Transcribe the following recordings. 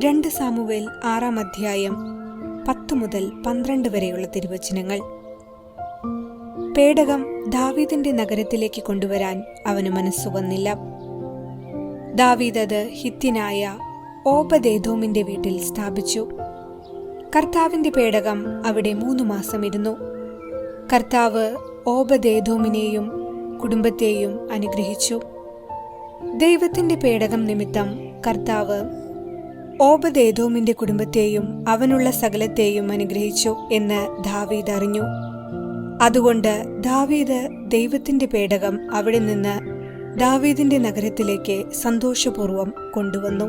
രണ്ട് സാമുവേൽ ആറാം അധ്യായം പത്ത് മുതൽ പന്ത്രണ്ട് വരെയുള്ള തിരുവചനങ്ങൾ. പേടകം ദാവീദിന്റെ നഗരത്തിലേക്ക് കൊണ്ടുവരാൻ അവന് മനസ്സു വന്നില്ല. ദാവീദ് അത് ഹിത്യനായ ഓപദേദോമിന്റെ വീട്ടിൽ സ്ഥാപിച്ചു. കർത്താവിന്റെ പേടകം അവിടെ മൂന്ന് മാസം ഇരുന്നു. കർത്താവ് ഓപദേദോമിനെയും കുടുംബത്തെയും അനുഗ്രഹിച്ചു. ദൈവത്തിന്റെ പേടകം നിമിത്തം കർത്താവ് ഓബദേദോമിന്റെ കുടുംബത്തെയും അവനുള്ള സകലത്തെയും അനുഗ്രഹിച്ചു എന്ന് ദാവീദ് അറിഞ്ഞു. അതുകൊണ്ട് ദാവീദ് ദൈവത്തിന്റെ പേടകം അവിടെ നിന്ന് ദാവീദിന്റെ നഗരത്തിലേക്ക് സന്തോഷപൂർവം കൊണ്ടുവന്നു.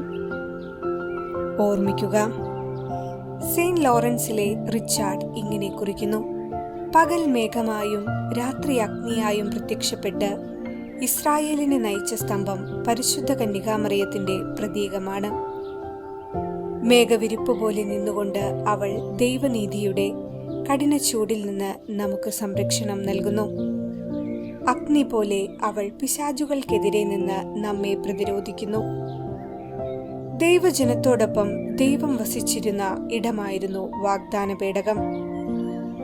ഓർമ്മിക്കുക സെയിന്റ് ലോറൻസിലെ റിച്ചാർഡ് ഇങ്ങനെ കുറിക്കുന്നു. പകൽ മേഘമായും രാത്രി അഗ്നിയായും പ്രത്യക്ഷപ്പെട്ട് ഇസ്രായേലിനെ നയിച്ച സ്തംഭം പരിശുദ്ധ കന്യകാമറിയത്തിന്റെ പ്രതീകമാണ്. മേഘവിരിപ്പ് പോലെ നിന്നുകൊണ്ട് അവൾ ദൈവനീതിയുടെ കഠിന ചൂടിൽ നിന്ന് നമുക്ക് സംരക്ഷണം നൽകുന്നു. അഗ്നി പോലെ അവൾ പിശാചുകൾക്കെതിരെ നിന്ന് നമ്മെ പ്രതിരോധിക്കുന്നു. ദൈവജനത്തോടൊപ്പം ദൈവം വസിച്ചിരുന്ന ഇടമായിരുന്നു വാഗ്ദാന പേടകം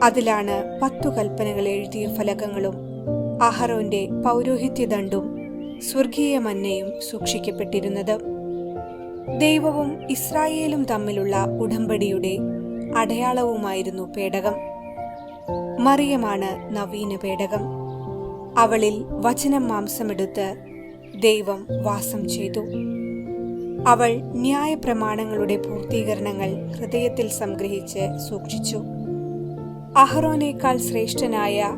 അതിലാണ് പത്തു കൽപ്പനകൾ എഴുതിയ ഫലകങ്ങളും അഹറോന്റെ പൗരോഹിത്യദണ്ഡും സ്വർഗീയ മന്നയും സൂക്ഷിക്കപ്പെട്ടിരുന്നത്. ദൈവവും ഇസ്രായേലും തമ്മിലുള്ള ഉടമ്പടിയുടെ അടയാളവുമായിരുന്നു പേടകം. മറിയമാണ് നവീന പേടകം. അവളിൽ വചനം മാംസമെടുത്ത് ദൈവം വാസം ചെയ്തു. അവൾ ന്യായപ്രമാണങ്ങളുടെ പൂർത്തീകരണങ്ങൾ ഹൃദയത്തിൽ സംഗ്രഹിച്ച് സൂക്ഷിച്ചു. അഹ്റോനേക്കാൾ ശ്രേഷ്ഠനായ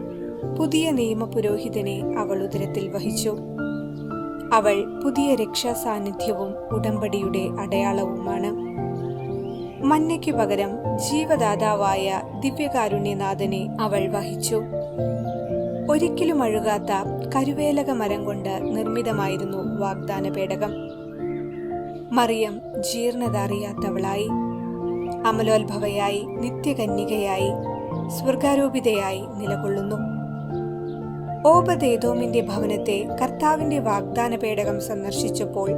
പുതിയ നിയമപുരോഹിതനെ അവൾ ഉദരത്തിൽ വഹിച്ചു. അവൾ പുതിയ രക്ഷാ സാന്നിധ്യവും ഉടമ്പടിയുടെ അടയാളവുമാണ്. മന്നയ്ക്കു പകരം ജീവദാതാവായ ദിവ്യകാരുണ്യനാഥനെ അവൾ വഹിച്ചു. ഒരിക്കലും അഴുകാത്ത കരുവേലക മരം കൊണ്ട് നിർമ്മിതമായിരുന്നു വാഗ്ദാന പേടകം മറിയം ജീർണത അറിയാത്തവളായി അമലോത്ഭവയായി നിത്യകന്യകയായി സ്വർഗാരോപിതയായി നിലകൊള്ളുന്നു. ഓബദേദോമിന്റെ ഭവനത്തെ കർത്താവിന്റെ വാഗ്ദാന പേടകം സന്ദർശിച്ചപ്പോൾ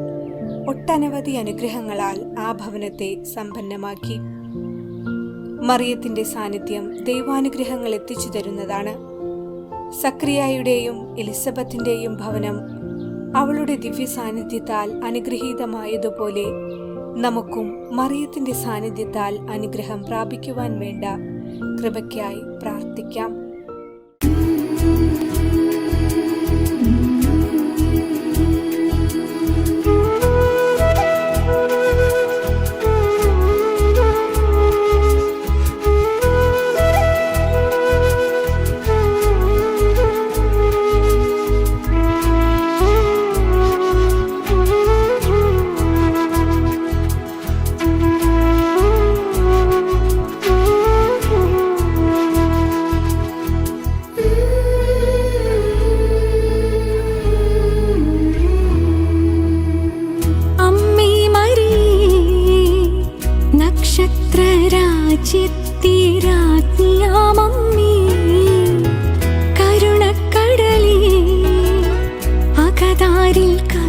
ഒട്ടനവധി അനുഗ്രഹങ്ങളാൽ ആ ഭവനത്തെ സമ്പന്നമാക്കി. മറിയത്തിന്റെ സാന്നിധ്യം ദൈവാനുഗ്രഹങ്ങൾ എത്തിച്ചു തരുന്നതാണ്. സക്രിയായുടെയും എലിസബത്തിന്റെയും ഭവനം അവളുടെ ദിവ്യ സാന്നിധ്യത്താൽ അനുഗ്രഹീതമായതുപോലെ നമുക്കും മറിയത്തിന്റെ സാന്നിധ്യത്താൽ അനുഗ്രഹം പ്രാപിക്കുവാൻ വേണ്ട കൃപയ്ക്കായി പ്രാർത്ഥിക്കാം.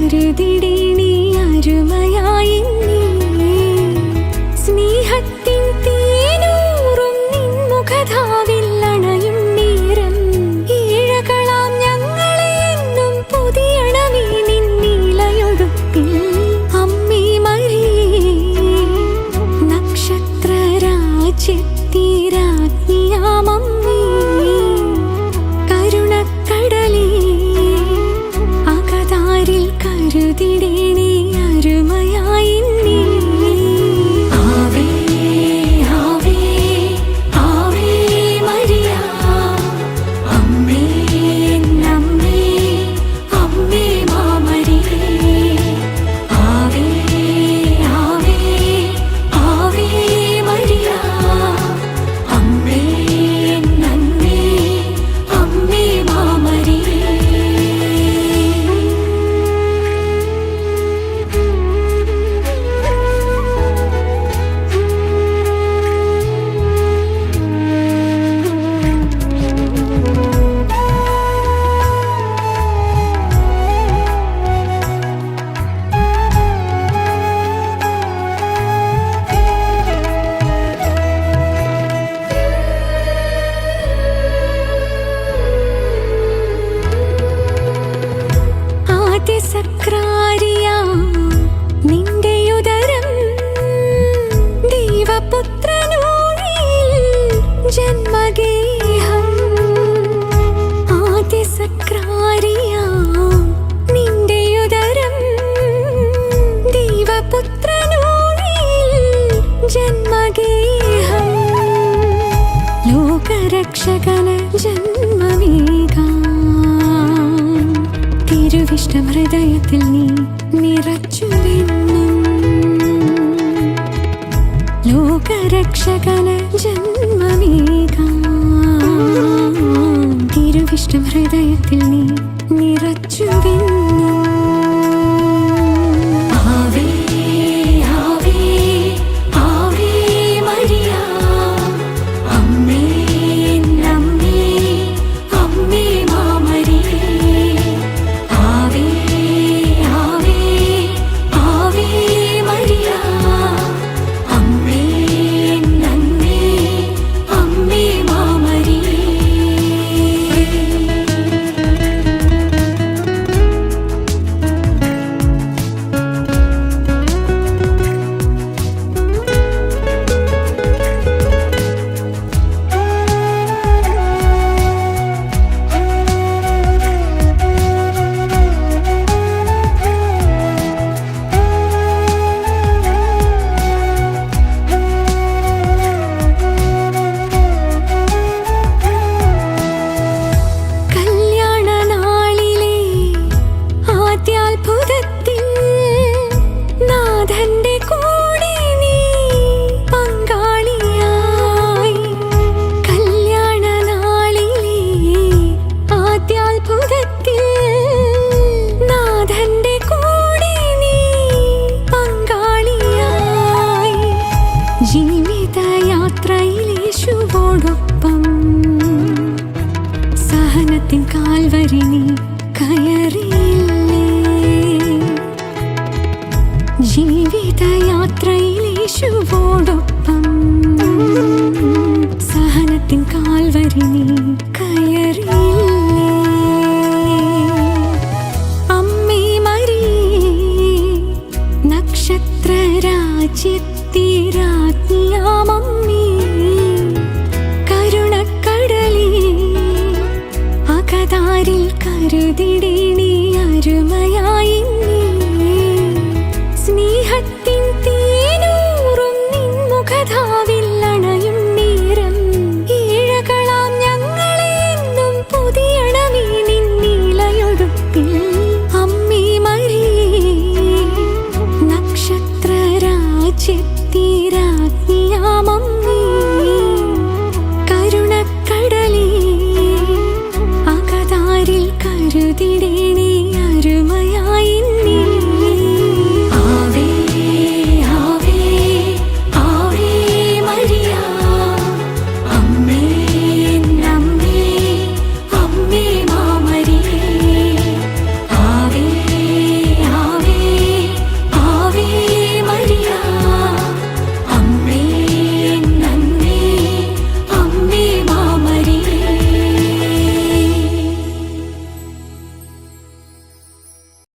അകതാരിൽ തിടീണി നീ ஒன்று திடீர் ലോകരക്ഷകന് ജന്മമേകാം. തിരുവിഷ്ടം ഹൃദയത്തിൽ നീ നിറച്ചു ലോകരക്ഷകന ജന്മമേകാം. തിരുവിഷ്ടം ഹൃദയത്തിൽ നീ നിറച്ചുവെന്നും ജീവിതയാത്രയിലേശുവോടൊപ്പം സഹനത്തിൻ കാൽവരി നീ കയറിയില്ലേ? ജീവിതയാത്രയിലേശുവോടൊപ്പം அருதிடீனி அருமையா ഒരു തിരിണി അരുമയാ.